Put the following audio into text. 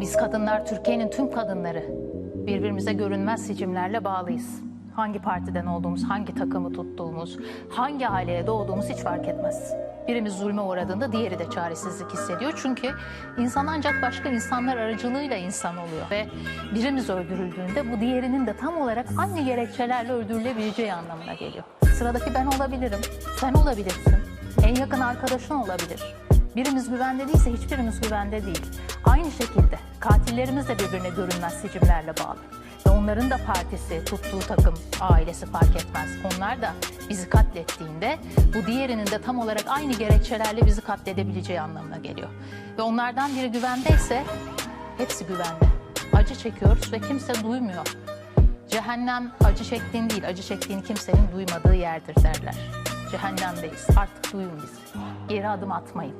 Biz kadınlar, Türkiye'nin tüm kadınları birbirimize görünmez sicimlerle bağlıyız. Hangi partiden olduğumuz, hangi takımı tuttuğumuz, hangi aileye doğduğumuz hiç fark etmez. Birimiz zulme uğradığında diğeri de çaresizlik hissediyor. Çünkü insan ancak başka insanlar aracılığıyla insan oluyor. Ve birimiz öldürüldüğünde bu diğerinin de tam olarak aynı gerekçelerle öldürülebileceği anlamına geliyor. Sıradaki ben olabilirim, sen olabilirsin, en yakın arkadaşın olabilir. Birimiz güvende değilse hiçbirimiz güvende değil. Aynı şekilde katillerimiz de birbirine görünmez sicimlerle bağlı. Ve onların da partisi, tuttuğu takım, ailesi fark etmez. Onlar da bizi katlettiğinde bu diğerinin de tam olarak aynı gerekçelerle bizi katledebileceği anlamına geliyor. Ve onlardan biri güvendeyse hepsi güvende. Acı çekiyoruz ve kimse duymuyor. Cehennem acı çektiğin değil, acı çektiğini kimsenin duymadığı yerdir derler. Cehennemdeyiz. Artık duyun bizi. Geri adım atmayın.